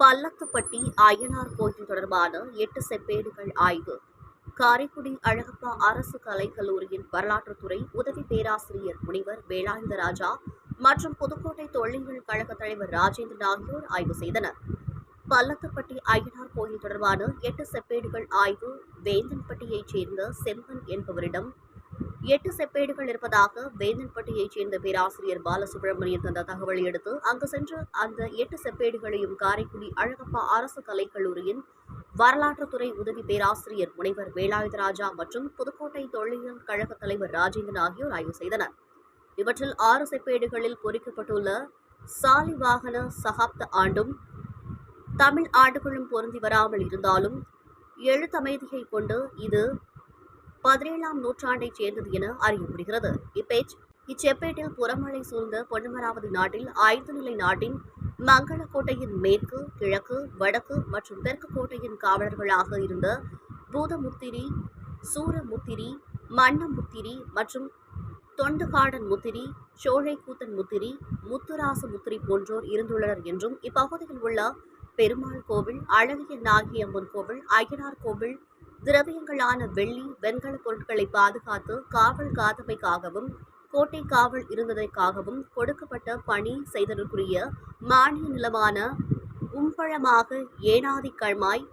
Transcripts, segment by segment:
பல்லத்துப்பட்டி அய்யனார் கோயில் தொடர்பான எட்டு செப்பேடுகள் ஆய்வு. காரைக்குடி அழகப்பா அரசு கலைக்கல்லூரியின் வரலாற்றுத்துறை உதவி பேராசிரியர் முனிவர் வேலாயுத ராஜா மற்றும் புதுக்கோட்டை தொழில்கள் கழக தலைவர் ராஜேந்திரன் ஆகியோர் ஆய்வு செய்தனர். பல்லத்துப்பட்டி அய்யனார் கோயில் தொடர்பான எட்டு செப்பேடுகள் ஆய்வு வேந்தன்பட்டியைச் சேர்ந்த செம்பன் என்பவரிடம் எட்டு செப்பேடுகள் இருப்பதாக வேந்தன்பட்டியைச் சேர்ந்த பேராசிரியர் பாலசுப்ரமணியன் தந்த தகவலை அடுத்து அங்கு சென்று அந்த எட்டு செப்பேடுகளையும் காரைக்குடி அழகப்பா அரசு கலைக்கல்லூரியின் வரலாற்றுத்துறை உதவி பேராசிரியர் முனைவர் வேலாயுதராஜா மற்றும் புதுக்கோட்டை தொழிலியல் கழக தலைவர் ராஜேந்திரன் ஆகியோர் ஆய்வு செய்தனர். இவற்றில் ஆறு செப்பேடுகளில் பொறிக்கப்பட்டுள்ள சாலிவாகன சகாப்த ஆண்டும் தமிழ் ஆண்டுகளும் பொருந்தி வராமல் இருந்தாலும் எழுத்தமைதியை கொண்டு இது பதினேழாம் நூற்றாண்டைச் சேர்ந்தது என அறியப்படுகிறது. இப்பேச் இச்செப்பேட்டில் புறமழை சூழ்ந்த பொன்னமராவதி நாட்டில் ஐந்து நிலை நாட்டின் மங்களக்கோட்டையின் மேற்கு கிழக்கு வடக்கு மற்றும் தெற்கு கோட்டையின் காவலர்களாக இருந்த பூதமுத்திரி சூரமுத்திரி மன்னமுத்திரி மற்றும் தொண்டுகாடன் முத்திரி சோழைக்கூத்தன் முத்திரி முத்துராச முத்திரி போன்றோர் இருந்துள்ளனர் என்றும் இப்பகுதியில் உள்ள பெருமாள் கோவில் அழகிய நாகியம்மன் கோவில் அய்யனார் கோவில் திரவியங்களான வெள்ளி வெண்கல பொருட்களை பாதுகாத்து காவல் காத்தமைக்காகவும் கோட்டை காவல் இருந்ததற்காகவும் கொடுக்கப்பட்ட பணி செய்ததற்குரிய மானிய நிலமான உம்பழமாக ஏனாதி கழ்மாய்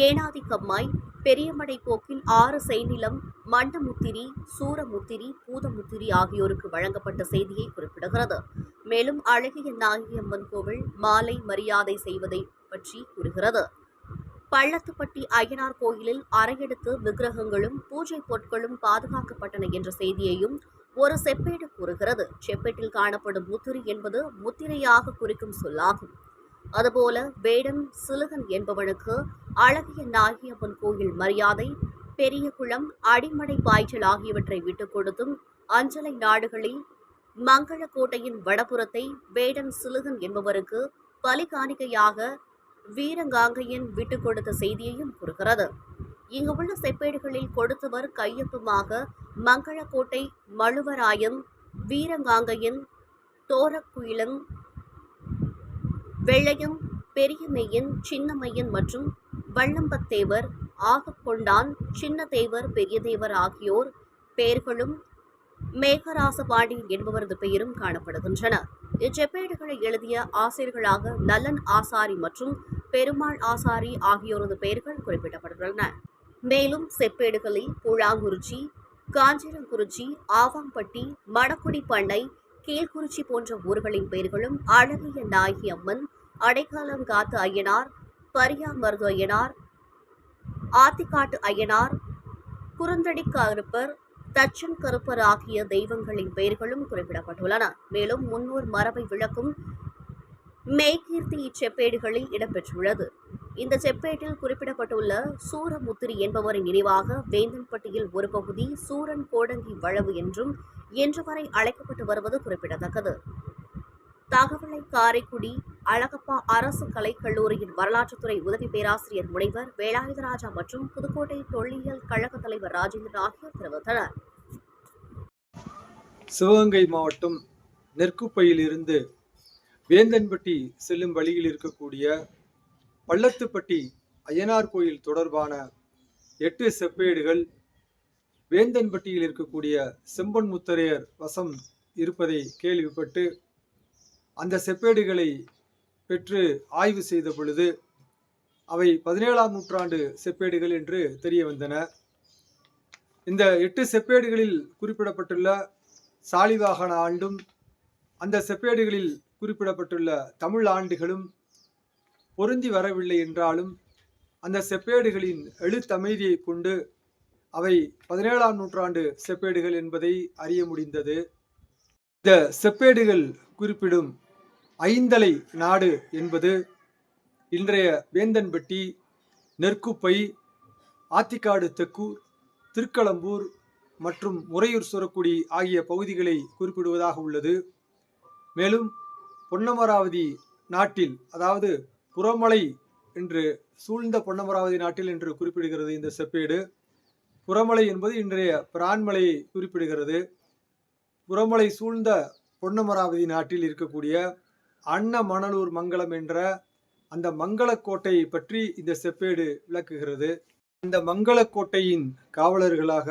ஏனாதி கம்மாய் பெரியமடை போக்கில் ஆறு செய்நிலம் மண்டமுத்திரி சூரமுத்திரி பூதமுத்திரி ஆகியோருக்கு வழங்கப்பட்ட செய்தியை குறிப்பிடுகிறது. மேலும் அழகிய நாகியம்மன் கோவில் மாலை மரியாதை செய்வதை பற்றி கூறுகிறது. பள்ளத்துப்பட்டி அய்யனார் கோயிலில் அறையெடுத்து விக்கிரகங்களும் பூஜை பொருட்களும் பாதுகாக்கப்பட்டன என்ற செய்தியையும் ஒரு செப்பேடு கூறுகிறது. செப்பேட்டில் காணப்படும் முத்திரை என்பது முத்திரையாக குறிக்கும் சொல்லாகும். அதுபோல வேடன் சிலுகன் என்பவனுக்கு அழகிய நாகியம்மன் கோயில் மரியாதை பெரிய குளம் அடிமடை பாய்ச்சல் ஆகியவற்றை விட்டுக் கொடுத்தும் அஞ்சலை நாடுகளில் மங்களக்கோட்டையின் வடபுறத்தை வேடன் சிலுகன் என்பவருக்கு பலி காணிக்கையாக வீரங்காங்கையன் விட்டு கொடுத்த செய்தியையும் கூறுகிறது. இங்கு உள்ள செப்பேடுகளில் கொடுத்தவர் கையொப்பமாக மங்களக்கோட்டை மழுவராயன் வீரங்காங்கையன் தோரக்குயிலன் வெள்ளையம் பெரியமையன் சின்னமையன் மற்றும் வள்ளம்பத்தேவர் ஆகக்கொண்டான் சின்னதேவர் பெரியதேவர் ஆகியோர் பெயர்களும் மேகராசபாடி என்பவரது பெயரும் காணப்படுகின்றன. இச்செப்பேடுகளை எழுதிய ஆசிரியர்களாக நலன் ஆசாரி மற்றும் பெருமாள் ஆசாரி ஆகியோரது பெயர்கள் குறிப்பிடப்பட்டுள்ளன. மேலும் செப்பேடுகளில் புழாங்குறிச்சி காஞ்சிரங்குறிச்சி ஆவாம்பட்டி மணக்குடி பண்ணை கீழ்குறிச்சி போன்ற ஊர்களின் பெயர்களும் அழகிய நாயகி அம்மன் அடைக்காலங்காத்து ஐயனார் பரியாமருது ஐயனார் ஆத்திக்காட்டு ஐயனார் குருந்தடிக்கருப்பர் தச்சன் கருப்பர் ஆகிய தெய்வங்களின் பெயர்களும் குறிப்பிடப்பட்டுள்ளன. மேலும் முன்னூர் மரபை விளக்கும் மேய்கீர்த்தி இச்செப்பேடுகளில் இடம்பெற்றுள்ளது. இந்த செப்பேட்டில் குறிப்பிடப்பட்டுள்ள சூரமுத்திரி என்பவரின் நினைவாக வேந்தன்பட்டியில் ஒரு பகுதி சூரன் கோடங்கி வளவு என்றும் இன்று வரை அழைக்கப்பட்டு வருவது குறிப்பிடத்தக்கது. தகவலை காரைக்குடி அழகப்பா அரசு கலைக்கல்லூரியின் வரலாற்றுத்துறை உதவி பேராசிரியர் முனைவர் வேலாயுதராஜா மற்றும் புதுக்கோட்டை தொல்லியல் கழக தலைவர் ராஜேந்திரன் ஆகியோர் தெரிவித்தனர். சிவகங்கை மாவட்டம் நெற்குப்பையிலிருந்து வேந்தன்பட்டி செல்லும் வழியில் இருக்கக்கூடிய பள்ளத்துப்பட்டி அய்யனார் கோயில் தொடர்பான எட்டு செப்பேடுகள் வேந்தன்பட்டியில் இருக்கக்கூடிய செம்பன் முத்தரையர் வசம் இருப்பதை கேள்விப்பட்டு அந்த செப்பேடுகளை பெற்று ஆய்வு செய்த பொழுது அவை பதினேழாம் நூற்றாண்டு செப்பேடுகள் என்று தெரிய வந்தன. இந்த எட்டு செப்பேடுகளில் குறிப்பிடப்பட்டுள்ள சாலிவாகன ஆண்டும் அந்த செப்பேடுகளில் குறிப்பிடப்பட்டுள்ள தமிழ் ஆண்டுகளும் பொருந்தி வரவில்லை என்றாலும் அந்த செப்பேடுகளின் எழுத்தமைதியை கொண்டு அவை பதினேழாம் நூற்றாண்டு செப்பேடுகள் என்பதை அறிய முடிந்தது. இந்த செப்பேடுகள் குறிப்பிடும் ஐந்தலை நாடு என்பது இன்றைய வேந்தன்பட்டி நெற்குப்பை ஆத்திக்காடு தெக்கூர் திருக்களம்பூர் மற்றும் முறையூர் சுரக்குடி ஆகிய பகுதிகளை குறிப்பிடுவதாக உள்ளது. மேலும் பொன்னமராவதி நாட்டில் அதாவது புறமலை என்று சூழ்ந்த பொன்னமராவதி நாட்டில் என்று குறிப்பிடுகிறது இந்த செப்பேடு. புறமலை என்பது இன்றைய பிரான்மலையை குறிப்பிடுகிறது. புறமலை சூழ்ந்த பொன்னமராவதி நாட்டில் இருக்கக்கூடிய அன்ன மணலூர் மங்கலம் என்ற அந்த மங்களக்கோட்டையை பற்றி இந்த செப்பேடு விளக்குகிறது. அந்த மங்களக்கோட்டையின் காவலர்களாக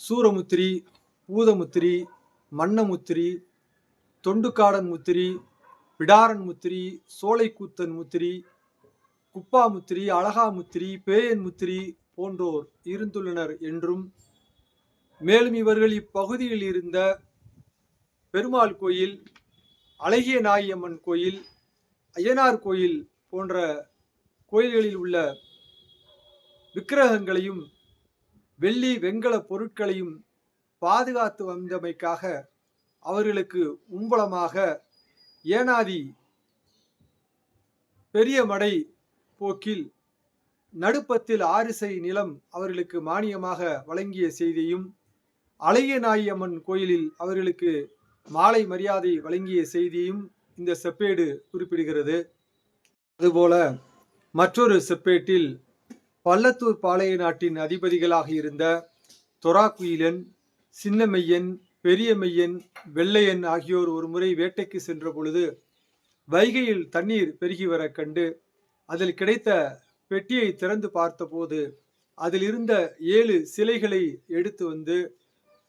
சூரமுத்திரி பூதமுத்திரி மன்னமுத்திரி தொண்டுக்காடன் முத்திரி பிடாரன் முத்திரி சோலைக்கூத்தன் முத்திரி குப்பாமுத்திரி அழகாமுத்திரி பேயன் முத்திரி போன்றோர் இருந்துள்ளனர் என்றும் மேலும் இவர்கள் இப்பகுதியில் இருந்த பெருமாள் கோயில் அழகிய நாயம்மன் கோயில் அய்யனார் கோயில் போன்ற கோயில்களில் உள்ள விக்கிரகங்களையும் வெள்ளி வெண்கல பொருட்களையும் பாதுகாத்து வந்தமைக்காக அவர்களுக்கு உம்பளமாக ஏனாதி பெரிய மடை போக்கில் நடுப்பத்தில் ஆரிசை நிலம் அவர்களுக்கு மானியமாக வழங்கிய செய்தியும் அழகிய நாயம்மன் கோயிலில் அவர்களுக்கு மாலை மரியாதை வழங்கிய செய்தியும் இந்த செப்பேடு குறிப்பிடுகிறது. அதுபோல மற்றொரு செப்பேட்டில் பள்ளத்தூர் பாளைய நாட்டின் அதிபதிகளாக இருந்த தொராக்குயிலன் சின்னமையன் பெரியமையன் வெள்ளையன் ஆகியோர் ஒரு முறை வேட்டைக்கு சென்ற பொழுது வைகையில் தண்ணீர் பெருகி வர கண்டு அதில் கிடைத்த பெட்டியை திறந்து பார்த்தபோது அதில் இருந்த ஏழு சிலைகளை எடுத்து வந்து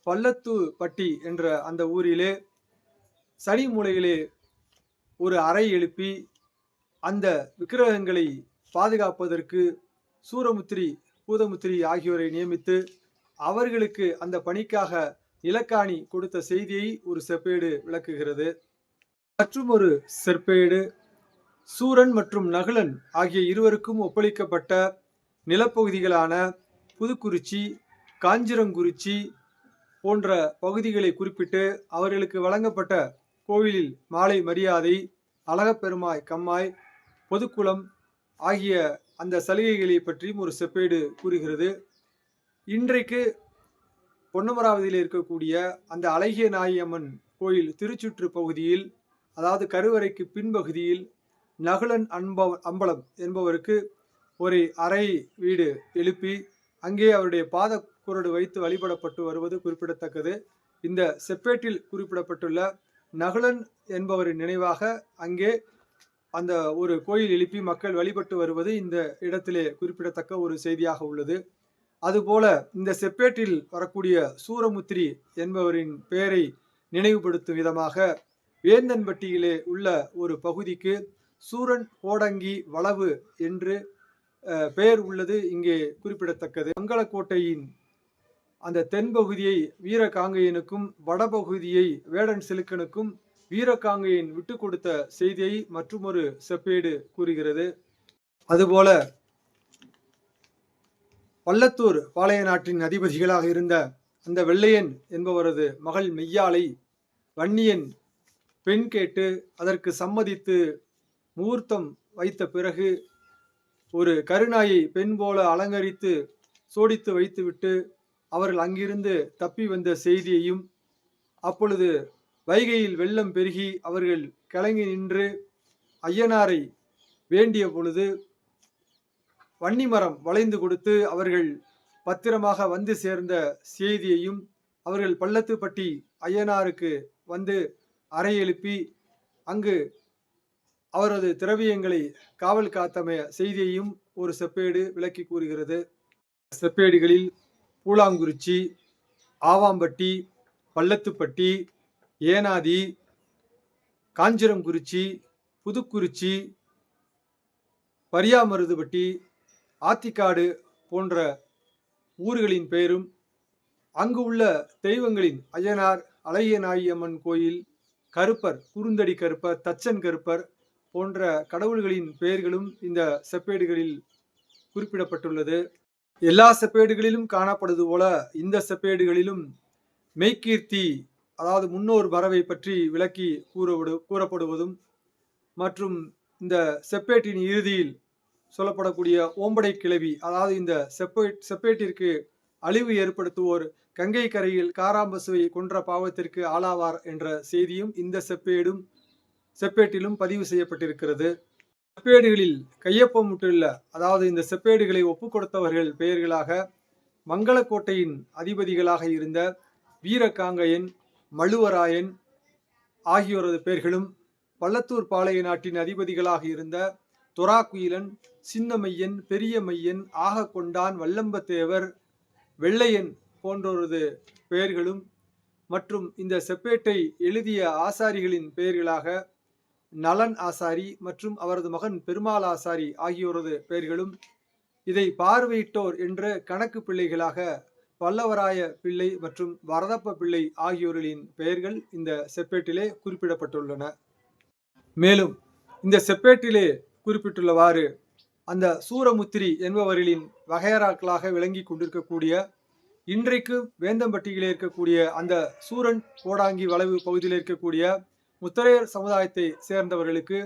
பள்ளத்து பட்டி என்ற அந்த ஊரிலே சனி மூலையிலே ஒரு அறை எழுப்பி அந்த விக்கிரகங்களை பாதுகாப்பதற்கு சூரமுத்திரி பூதமுத்திரி ஆகியோரை நியமித்து அவர்களுக்கு அந்த பணிக்காக இலக்காணி கொடுத்த செய்தியை ஒரு செப்பேடு விளக்குகிறது. மற்றும் ஒரு செப்பேடு சூரன் மற்றும் நகுலன் ஆகிய இருவருக்கும் ஒப்பளிக்கப்பட்ட நிலப்பகுதிகளான புதுக்குறிச்சி காஞ்சிரங்குறிச்சி போன்ற பகுதிகளை குறிப்பிட்டு அவர்களுக்கு வழங்கப்பட்ட கோவிலில் மாலை மரியாதை அழகப்பெருமாய் கம்மாய் பொதுக்குளம் ஆகிய அந்த சலுகைகளை பற்றியும் ஒரு செப்பேடு கூறுகிறது. இன்றைக்கு பொன்னமராவதியில் இருக்கக்கூடிய அந்த அழகிய நாயம்மன் கோயில் திருச்சுற்று பகுதியில் அதாவது கருவறைக்கு பின்பகுதியில் நகுலன் அன்ப அம்பலம் என்பவருக்கு ஒரு அறை வீடு எழுப்பி அங்கே அவருடைய பாத குரடு வைத்து வழிபடப்பட்டு வருவது குறிப்பிடத்தக்கது. இந்த செப்பேட்டில் குறிப்பிடப்பட்டுள்ள நகுலன் என்பவரின் நினைவாக அங்கே அந்த ஒரு கோயில் எழுப்பி மக்கள் வழிபட்டு வருவது இந்த இடத்திலே குறிப்பிடத்தக்க ஒரு செய்தியாக உள்ளது. அதுபோல இந்த செப்பேட்டில் வரக்கூடிய சூரமுத்திரி என்பவரின் பெயரை நினைவுபடுத்தும் விதமாக வேந்தன்பட்டியிலே உள்ள ஒரு பகுதிக்கு சூரன் கோடங்கி வளவு என்று பெயர் உள்ளது. இங்கே குறிப்பிடத்தக்கது. மங்களக்கோட்டையின் அந்த தென்பகுதியை வீரகாங்கையனுக்கும் வடபகுதியை வேடன் செலுக்கனுக்கும் வீரகாங்கையன் விட்டு கொடுத்த செய்தியை மற்றுமொரு செப்பேடு கூறுகிறது. அதுபோல பள்ளத்தூர் பாளைய நாட்டின் அதிபதிகளாக இருந்த அந்த வெள்ளையன் என்பவரது மகள் மெய்யாலை வன்னியன் பெண் கேட்டு அதற்கு சம்மதித்து முகூர்த்தம் வைத்த பிறகு ஒரு கருநாயை பெண் போல அலங்கரித்து சோடித்து வைத்துவிட்டு அவர்கள் அங்கிருந்து தப்பி வந்த செய்தியையும் அப்பொழுது வைகையில் வெள்ளம் பெருகி அவர்கள் கிளங்கி நின்று ஐயனாரை வேண்டிய பொழுது வன்னிமரம் வளைந்து கொடுத்து அவர்கள் பத்திரமாக வந்து சேர்ந்த செய்தியையும் அவர்கள் பள்ளத்துப்பட்டி ஐயனாருக்கு வந்து அறை எழுப்பி அங்கு அவரது திரவியங்களை காவல் காத்தமைய செய்தியையும் ஒரு செப்பேடு விளக்கி கூறுகிறது. செப்பேடுகளில் கூழாங்குறிச்சி ஆவாம்பட்டி பள்ளத்துப்பட்டி ஏனாதி காஞ்சிரங்குறிச்சி புதுக்குறிச்சி பரியாமருதுபட்டி ஆத்திக்காடு போன்ற ஊர்களின் பெயரும் அங்கு உள்ள தெய்வங்களின் அய்யனார் அழகிய அம்மன் கோயில் கருப்பர் குறுந்தடி கருப்பர் தச்சன் கருப்பர் போன்ற கடவுள்களின் பெயர்களும் இந்த செப்பேடுகளில் குறிப்பிடப்பட்டுள்ளது. எல்லா செப்பேடுகளிலும் காணப்படுவது போல இந்த செப்பேடுகளிலும் மெய்கீர்த்தி அதாவது முன்னோர் வரவை பற்றி விளக்கி கூறப்படு கூறப்படுவதும் மற்றும் இந்த செப்பேட்டின் இறுதியில் சொல்லப்படக்கூடிய ஓம்படை கிளவி அதாவது இந்த செப்பேட் செப்பேட்டிற்கு அழிவு ஏற்படுத்துவோர் கங்கை கரையில் காராம்பசுவை கொன்ற பாவத்திற்கு ஆளாவார் என்ற செய்தியும் இந்த செப்பேடும் செப்பேட்டிலும் பதிவு செய்யப்பட்டிருக்கிறது. செப்பேடுகளில் கையொப்பமிட்டுள்ள அதாவது இந்த செப்பேடுகளை ஒப்புக் கொடுத்தவர்கள் பெயர்களாக மங்களக்கோட்டையின் அதிபதிகளாக இருந்த வீரகாங்கையன் மழுவராயன் ஆகியோரது பெயர்களும் பள்ளத்தூர் பாளைய நாட்டின் அதிபதிகளாக இருந்த துராக்குயிலன் சின்னமையன் பெரிய மையன் ஆகக்கொண்டான் வல்லம்பத்தேவர் வெள்ளையன் போன்றோரது பெயர்களும் மற்றும் இந்த செப்பேட்டை எழுதிய ஆசாரிகளின் பெயர்களாக நலன் ஆசாரி மற்றும் அவரது மகன் பெருமாள் ஆசாரி ஆகியோரது பெயர்களும் இதை பார்வையிட்டோர் என்ற கணக்கு பிள்ளைகளாக பல்லவராய பிள்ளை மற்றும் வரதப்ப பிள்ளை ஆகியோர்களின் பெயர்கள் இந்த செப்பேட்டிலே குறிப்பிடப்பட்டுள்ளன. மேலும் இந்த செப்பேட்டிலே குறிப்பிட்டுள்ளவாறு அந்த சூரமுத்திரி என்பவர்களின் வகையராக்களாக விளங்கி கொண்டிருக்கக்கூடிய இன்றைக்கு வேந்தம்பட்டியிலே இருக்கக்கூடிய அந்த சூரன் கோடாங்கி வளைவு பகுதியில் இருக்கக்கூடிய முத்தரையர் சமுதாயத்தை சேர்ந்தவர்களுக்கு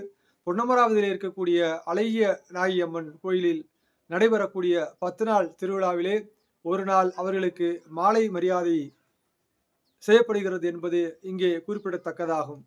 பொன்னமராவதியில் இருக்கக்கூடிய அழகிய நாயம்மன் கோயிலில் நடைபெறக்கூடிய பத்து நாள் திருவிழாவிலே ஒரு நாள் அவர்களுக்கு மாலை மரியாதை செய்யப்படுகிறது என்பது இங்கே குறிப்பிடத்தக்கதாகும்.